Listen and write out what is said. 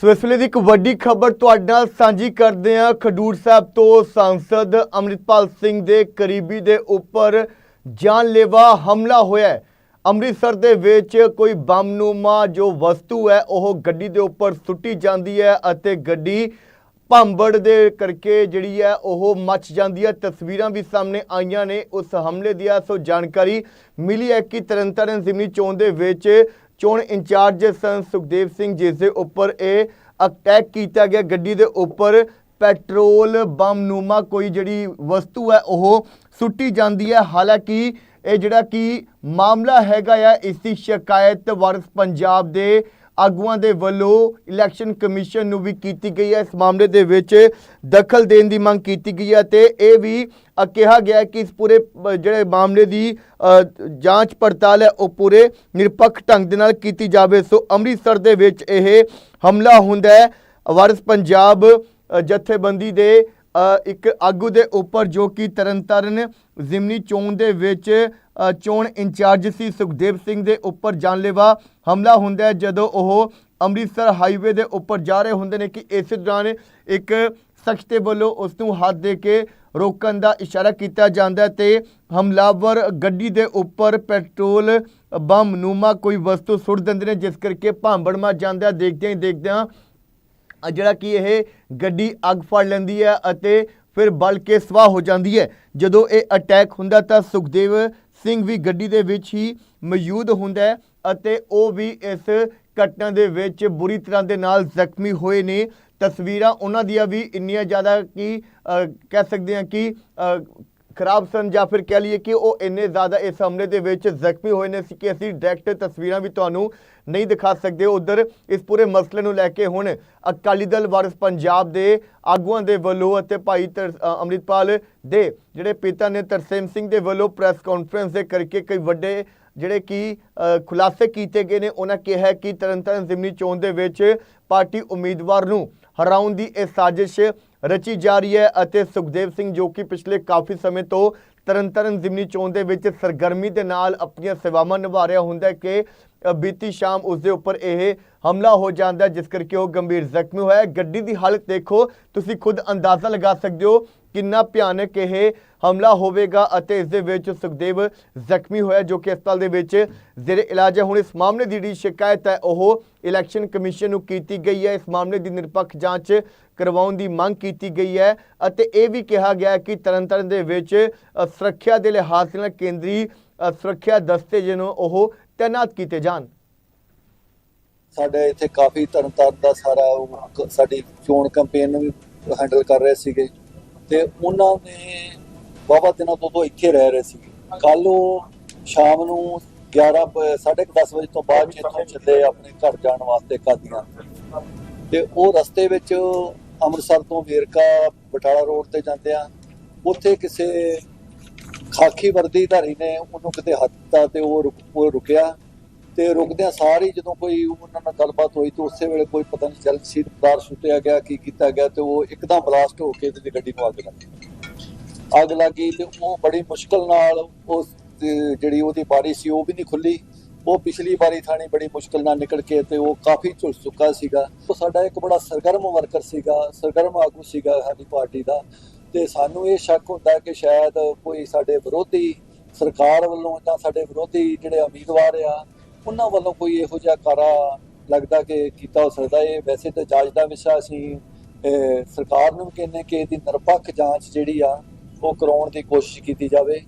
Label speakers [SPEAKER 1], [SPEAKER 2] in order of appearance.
[SPEAKER 1] ਸੋ ਇਸ ਵੇਲੇ ਦੀ ਇੱਕ ਵੱਡੀ ਖਬਰ ਤੁਹਾਡੇ ਨਾਲ ਸਾਂਝੀ ਕਰਦੇ ਹਾਂ। ਖਡੂਰ ਸਾਹਿਬ ਤੋਂ ਸੰਸਦ ਅੰਮ੍ਰਿਤਪਾਲ ਸਿੰਘ ਦੇ ਕਰੀਬੀ ਦੇ ਉੱਪਰ ਜਾਨਲੇਵਾ ਹਮਲਾ ਹੋਇਆ ਹੈ। ਅੰਮ੍ਰਿਤਸਰ ਦੇ ਵਿੱਚ ਕੋਈ ਬੰਮਨੁਮਾ ਜੋ ਵਸਤੂ ਹੈ, ਉਹ ਗੱਡੀ ਦੇ ਉੱਪਰ ਸੁੱਟੀ ਜਾਂਦੀ ਹੈ ਅਤੇ ਗੱਡੀ ਭੰਬੜ ਦੇ ਕਰਕੇ ਜਿਹੜੀ ਹੈ, ਉਹ ਮੱਚ ਜਾਂਦੀ ਹੈ। ਤਸਵੀਰਾਂ ਵੀ ਸਾਹਮਣੇ ਆਈਆਂ ਨੇ। ਉਸ ਹਮਲੇ ਦੀਆਂ ਸੋ ਜਾਣਕਾਰੀ ਮਿਲੀ ਹੈ ਕਿ ਤਰਨਤਾਰਨ ਜ਼ਿਮਨੀ ਚੋਣ ਦੇ ਵਿੱਚ ਚੋਣ ਇੰਚਾਰਜ ਸਨ ਸੁਖਦੇਵ ਸਿੰਘ ਜਿਸ ਦੇ ਉੱਪਰ ਇਹ ਅਟੈਕ ਕੀਤਾ ਗਿਆ, ਗੱਡੀ ਦੇ ਉੱਪਰ ਪੈਟਰੋਲ ਬੰਮ ਨੂਮਾ ਕੋਈ ਜਿਹੜੀ ਵਸਤੂ ਹੈ ਉਹ ਸੁੱਟੀ ਜਾਂਦੀ ਹੈ। ਹਾਲਾਂਕਿ ਇਹ ਜਿਹੜਾ ਕਿ ਮਾਮਲਾ ਹੈਗਾ ਆ, ਇਸ ਦੀ ਸ਼ਿਕਾਇਤ ਵਾਰਸ ਪੰਜਾਬ ਦੇ ਆਗੂਆਂ ਦੇ ਵੱਲੋਂ ਇਲੈਕਸ਼ਨ ਕਮਿਸ਼ਨ ਨੂੰ ਵੀ ਕੀਤੀ ਗਈ ਹੈ। ਇਸ ਮਾਮਲੇ ਦੇ ਵਿੱਚ ਦਖਲ ਦੇਣ ਦੀ ਮੰਗ ਕੀਤੀ ਗਈ ਹੈ ਤੇ ਇਹ ਵੀ ਕਿਹਾ ਗਿਆ ਕਿ ਇਸ ਪੂਰੇ ਜਿਹੜੇ ਮਾਮਲੇ ਦੀ ਜਾਂਚ ਪੜਤਾਲ ਹੈ, ਉਹ ਪੂਰੇ ਨਿਰਪੱਖ ਢੰਗ ਦੇ ਨਾਲ ਕੀਤੀ ਜਾਵੇ। ਸੋ ਅੰਮ੍ਰਿਤਸਰ ਦੇ ਵਿੱਚ ਇਹ ਹਮਲਾ ਹੁੰਦਾ ਹੈ। ਵਾਰਸ ਪੰਜਾਬ ਜਥੇਬੰਦੀ ਦੇ ਇੱਕ ਆਗੂ ਦੇ ਉੱਪਰ ਜੋ ਕਿ ਤਰਨਤਾਰਨ ਜ਼ਿਮਨੀ ਚੋਣ ਦੇ ਵਿੱਚ ਚੋਣ ਇੰਚਾਰਜ ਸੀ ਸੁਖਦੇਵ ਸਿੰਘ ਦੇ ਉੱਪਰ ਜਾਨਲੇਵਾ ਹਮਲਾ ਹੁੰਦਾ ਹੈ ਜਦੋਂ ਉਹ ਅੰਮ੍ਰਿਤਸਰ ਹਾਈਵੇ ਦੇ ਉੱਪਰ ਜਾ ਰਹੇ ਹੁੰਦੇ ਨੇ ਕਿ ਇਸੇ ਦੌਰਾਨ ਇੱਕ ਸ਼ਖਸ ਦੇ ਵੱਲੋਂ ਉਸ ਨੂੰ ਹੱਥ ਦੇ ਕੇ ਰੋਕਣ ਦਾ ਇਸ਼ਾਰਾ ਕੀਤਾ ਜਾਂਦਾ ਹੈ ਤੇ ਹਮਲਾਵਰ ਗੱਡੀ ਦੇ ਉੱਪਰ ਪੈਟਰੋਲ ਬੰਮ ਨੂਮਾ ਕੋਈ ਵਸਤੂ ਸੁੱਟ ਦਿੰਦੇ ਨੇ, ਜਿਸ ਕਰਕੇ ਭਾਂਬੜ ਮਚ ਜਾਂਦਾ ਹੈ। ਦੇਖਦਿਆਂ ਹੀ ਦੇਖਦਿਆਂ ਅ, ਜਿਹੜਾ ਕਿ ਇਹ ਗੱਡੀ ਅੱਗ ਫੜ ਲੈਂਦੀ ਹੈ ਅਤੇ ਫਿਰ ਬਲ ਕੇ ਸਵਾਹ ਹੋ ਜਾਂਦੀ ਹੈ ਜਦੋਂ ਇਹ ਅਟੈਕ ਹੁੰਦਾ ਤਾਂ ਸੁਖਦੇਵ ਸਿੰਘ ਵੀ ਗੱਡੀ ਦੇ ਵਿੱਚ ਹੀ ਮੌਜੂਦ ਹੁੰਦਾ ਹੈ ਅਤੇ ਉਹ ਵੀ ਇਸ ਘਟਨਾ ਦੇ ਵਿੱਚ ਬੁਰੀ ਤਰ੍ਹਾਂ ਦੇ ਨਾਲ ਜ਼ਖਮੀ ਹੋਏ ਨੇ। ਤਸਵੀਰਾਂ ਉਹਨਾਂ ਦੀਆਂ ਵੀ ਇੰਨੀਆਂ ਜ਼ਿਆਦਾ ਕਿ ਕਹਿ ਸਕਦੇ ਹਾਂ ਕਿ ਖਰਾਬ ਸਨ ਜਾਂ ਫਿਰ ਕਹਿ ਲਈਏ ਕਿ ਉਹ ਇੰਨੇ ਜ਼ਿਆਦਾ ਇਸ ਹਮਲੇ ਦੇ ਵਿੱਚ ਜ਼ਖਮੀ ਹੋਏ ਨੇ ਸੀ ਕਿ ਅਸੀਂ ਡਾਇਰੈਕਟ ਤਸਵੀਰਾਂ ਵੀ ਤੁਹਾਨੂੰ ਨਹੀਂ ਦਿਖਾ ਸਕਦੇ। ਉਧਰ ਇਸ ਪੂਰੇ ਮਸਲੇ ਨੂੰ ਲੈ ਕੇ ਹੁਣ ਅਕਾਲੀ ਦਲ ਵਾਰਸ ਪੰਜਾਬ ਦੇ ਆਗੂਆਂ ਦੇ ਵੱਲੋਂ ਅਤੇ ਭਾਈ ਤਰ- ਅੰਮ੍ਰਿਤਪਾਲ ਦੇ ਜਿਹੜੇ ਪਿਤਾ ਨੇ ਤਰਸੇਮ ਸਿੰਘ ਦੇ ਵੱਲੋਂ ਪ੍ਰੈਸ ਕਾਨਫਰੰਸ ਦੇ ਕਰਕੇ ਕਈ ਵੱਡੇ ਜਿਹੜੇ ਕਿ ਖੁਲਾਸੇ ਕੀਤੇ ਗਏ ਨੇ। ਉਹਨਾਂ ਕਿਹਾ ਹੈ ਕਿ ਤਰਨਤਾਰਨ ਜ਼ਿਮਨੀ ਚੋਣ ਦੇ ਵਿੱਚ ਪਾਰਟੀ ਉਮੀਦਵਾਰ ਨੂੰ ਹਰਾਉਣ ਦੀ ਇਹ ਸਾਜ਼ਿਸ਼ ਰਚੀ ਜਾ ਰਹੀ ਹੈ ਅਤੇ ਸੁਖਦੇਵ ਸਿੰਘ ਜੋ ਕਿ ਪਿਛਲੇ ਕਾਫੀ ਸਮੇਂ ਤੋਂ ਤਰਨਤਾਰਨ ਜ਼ਿਮਨੀ ਚੋਣ ਦੇ ਵਿੱਚ ਸਰਗਰਮੀ ਦੇ ਨਾਲ ਆਪਣੀਆਂ ਸੇਵਾਵਾਂ ਨਿਭਾ ਰਿਹਾ ਹੁੰਦਾ ਕਿ ਬੀਤੀ ਸ਼ਾਮ ਉਸ ਦੇ ਉੱਪਰ ਇਹ ਹਮਲਾ ਹੋ ਜਾਂਦਾ ਜਿਸ ਕਰਕੇ ਉਹ ਗੰਭੀਰ ਜ਼ਖਮੀ ਹੋਇਆ ਗੱਡੀ ਦੀ ਹਾਲਤ ਦੇਖੋ, ਤੁਸੀਂ ਖੁਦ ਅੰਦਾਜ਼ਾ ਲਗਾ ਸਕਦੇ ਹੋ ਕਿੰਨਾ ਭਿਆਨਕ ਇਹ ਹਮਲਾ ਹੋਵੇਗਾ ਅਤੇ ਇਸ ਦੇ ਵਿੱਚ ਸੁਖਦੇਵ ਜ਼ਖਮੀ ਹੋਇਆ ਜੋ ਕਿ ਹਸਪਤਾਲ ਦੇ ਵਿੱਚ ਜ਼ੇਰੇ ਇਲਾਜ ਹੈ। ਹੁਣ ਇਸ ਮਾਮਲੇ ਦੀ ਜਿਹੜੀ ਸ਼ਿਕਾਇਤ ਹੈ, ਉਹ ਇਲੈਕਸ਼ਨ ਕਮਿਸ਼ਨ ਨੂੰ ਕੀਤੀ ਗਈ ਹੈ। ਇਸ ਮਾਮਲੇ ਦੀ ਨਿਰਪੱਖ ਜਾਂਚ ਕਰਵਾਉਣ ਦੀ ਮੰਗ ਕੀਤੀ ਗਈ ਹੈ ਅਤੇ ਇਹ ਵੀ ਕਿਹਾ ਗਿਆ ਕਿ ਤਰਨਤਾਰਨ ਦੇ ਵਿੱਚ ਸੁਰੱਖਿਆ ਦੇ ਲਿਹਾਜ਼ ਨਾਲ ਕੇਂਦਰੀ ਸੁਰੱਖਿਆ ਦਸਤੇ ਜਿਹਨੂੰ ਉਹ ਤਾਇਨਾਤ ਕੀਤੇ ਜਾਣ।
[SPEAKER 2] ਸਾਡੇ ਇੱਥੇ ਕਾਫੀ ਤਰਨਤਾਰਨ ਦਾ ਸਾਰਾ ਸਾਡੀ ਚੋਣ ਕੈਂਪੇਨ ਨੂੰ ਵੀ ਹੈਂਡਲ ਕਰ ਰਹੇ ਸੀਗੇ ਤੇ ਉਹਨਾਂ ਨੇ ਬਾਬਾ ਦਿਨਾਂ ਤੋਂ ਤੋਂ ਇੱਥੇ ਰਹਿ ਰਹੇ ਸੀਗੇ। ਕੱਲ ਉਹ ਸ਼ਾਮ ਨੂੰ 11 ਪ- ਸਾਢੇ ਕੁ 10 ਵਜੇ ਤੋਂ ਬਾਅਦ ਇੱਥੋਂ ਚੱਲੇ ਆਪਣੇ ਘਰ ਜਾਣ ਵਾਸਤੇ ਕਾਦੀਆਂ। ਤੇ ਉਹ ਰਸਤੇ ਵਿੱਚ ਅੰਮ੍ਰਿਤਸਰ ਤੋਂ ਵੇਰਕਾ ਬਟਾਲਾ ਰੋਡ ਤੇ ਜਾਂਦੇ ਆ। ਉੱਥੇ ਕਿਸੇ ਖਾਕੀ ਵਰਦੀਧਾਰੀ ਨੇ ਉਹਨੂੰ ਕਿਤੇ ਹੱਥ ਦਿੱਤਾ ਤੇ ਉਹ ਰੁਕ- ਉਹ ਰੁਕਿਆ ਤੇ ਰੁਕਦਿਆਂ ਸਾਰੀ ਜਦੋਂ ਕੋਈ ਉਹਨਾਂ ਨਾਲ ਗੱਲਬਾਤ ਹੋਈ ਤਾਂ ਉਸੇ ਵੇਲੇ ਕੋਈ ਪਤਾ ਨਹੀਂ ਚੱਲ ਸੀ ਪਦਾਰਥ ਸੁੱਟਿਆ ਗਿਆ, ਕੀ ਕੀਤਾ ਗਿਆ ਤੇ ਉਹ ਇੱਕਦਮ ਬਲਾਸਟ ਹੋ ਕੇ ਤੇ ਗੱਡੀ ਨੂੰ ਅੱਗ ਲੱਗ ਗਈ। ਅੱਗ ਲੱਗੀ ਤੇ ਉਹ ਬੜੀ ਮੁਸ਼ਕਲ ਨਾਲ ਉਸ ਜਿਹੜੀ ਉਹਦੀ ਬਾਰੀ ਸੀ ਉਹ ਵੀ ਨਹੀਂ ਖੁੱਲੀ ਉਹ ਪਿਛਲੀ ਵਾਰੀ ਥਾਣੀ ਬੜੀ ਮੁਸ਼ਕਲ ਨਾਲ ਨਿਕਲ ਕੇ ਤੇ ਉਹ ਕਾਫੀ ਝੁਲਸ ਚੁੱਕਾ ਸੀਗਾ। ਉਹ ਸਾਡਾ ਇੱਕ ਬੜਾ ਸਰਗਰਮ ਵਰਕਰ ਸੀਗਾ, ਸਰਗਰਮ ਆਗੂ ਸੀਗਾ ਸਾਡੀ ਪਾਰਟੀ ਦਾ ਤੇ ਸਾਨੂੰ ਇਹ ਸ਼ੱਕ ਹੁੰਦਾ ਕਿ ਸ਼ਾਇਦ ਕੋਈ ਸਾਡੇ ਵਿਰੋਧੀ ਸਰਕਾਰ ਵੱਲੋਂ ਜਾਂ ਸਾਡੇ ਵਿਰੋਧੀ ਜਿਹੜੇ ਉਮੀਦਵਾਰ ਆ, ਉਹਨਾਂ ਵੱਲੋਂ ਕੋਈ ਇਹੋ ਜਿਹਾ ਕਾਰਾ ਲੱਗਦਾ ਕਿ ਕੀਤਾ ਹੋ ਸਕਦਾ। ਇਹ ਵੈਸੇ ਤਾਂ ਜਾਂਚ ਦਾ ਵਿਸ਼ਾ ਅਸੀਂ ਸਰਕਾਰ ਨੂੰ ਵੀ ਕਹਿੰਦੇ ਕਿ ਇਹਦੀ ਨਿਰਪੱਖ ਜਾਂਚ ਜਿਹੜੀ ਆ, ਉਹ ਕਰਾਉਣ ਦੀ ਕੋਸ਼ਿਸ਼ ਕੀਤੀ ਜਾਵੇ।